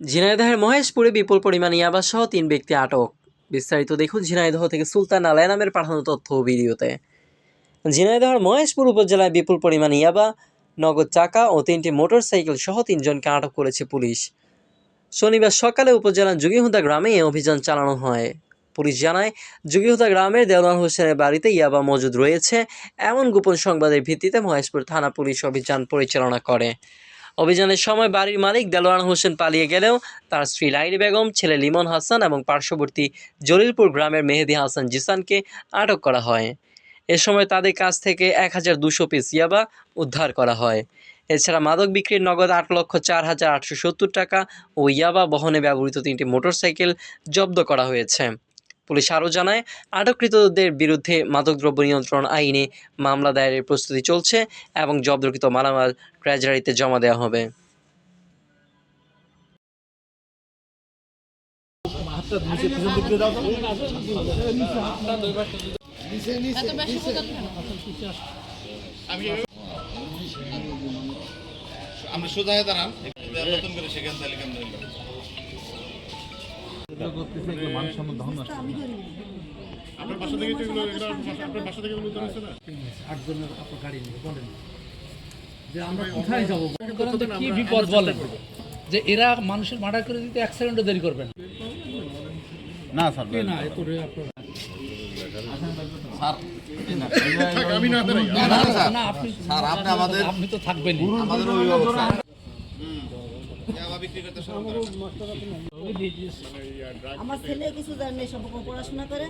ঝিনাইদহের মহেশপুরে বিপুল পরিমাণ ইয়াবা সহ তিন ব্যক্তি আটক। বিস্তারিত দেখুন ঝিনাইদহ থেকে সুলতান আলায় নামের পাঠানো তথ্য ভিডিওতে। ঝিনাইদহের মহেশপুর উপজেলায় বিপুল পরিমাণ ইয়াবা, নগদ চাকা ও তিনটি মোটরসাইকেল সহ তিনজনকে আটক করেছে পুলিশ। শনিবার সকালে উপজেলার যুগিহুদা গ্রামে এই অভিযান চালানো হয়। পুলিশ জানায় যুগিহুদা গ্রামের দেওয়ান হোসেনের বাড়িতে ইয়াবা মজুদ রয়েছে, এমন গোপন সংবাদের ভিত্তিতে মহেশপুর থানা পুলিশ অভিযান পরিচালনা করে। অভিযানের সময় বাড়ির মালিক দেলোয়ার হোসেন পালিয়ে গেলেও তার স্ত্রী লাইলি বেগম, ছেলে লিমন হাসান এবং পার্শ্ববর্তী জলিলপুর গ্রামের মেহেদি হাসান জিসানকে আটক করা হয়। এ সময় তাদের কাছ থেকে এক হাজার দুশো পিস ইয়াবা উদ্ধার করা হয়। এছাড়া মাদক বিক্রির নগদ আট লক্ষ চার হাজার আটশো সত্তর টাকা ও ইয়াবা বহনে ব্যবহৃত তিনটি মোটরসাইকেল জব্দ করা হয়েছে। পুলিশ আরও জানায়, আটককৃতদের বিরুদ্ধে মাদকদ্রব্য নিয়ন্ত্রণ আইনে মামলা দায়েরের প্রস্তুতি চলছে এবং জব্দকৃত মালামাল ট্রেজারিতে জমা দেওয়া হবে। আমরা সোজা দাঁড়ান। নতুন করে সেখান তালিকা আমরা নিলাম। আপনার বাসা থেকে এগুলো এগুলো আপনার বাসা থেকে এগুলো না? আটজনের আপনার গাড়ি নিয়ে বলেন। যে আমরা কোথায় যাব? কি বিপদ বলেন? যে এরা মানুষের মার্ডার করে দিতে এক সেকেন্ডও দেরি করবেন না। স্যার না এত স্যার আপনি আমাদের আপনি তো থাকবেন আমাদের আমার ছেলে কিছু জানে সব পড়াশোনা করে।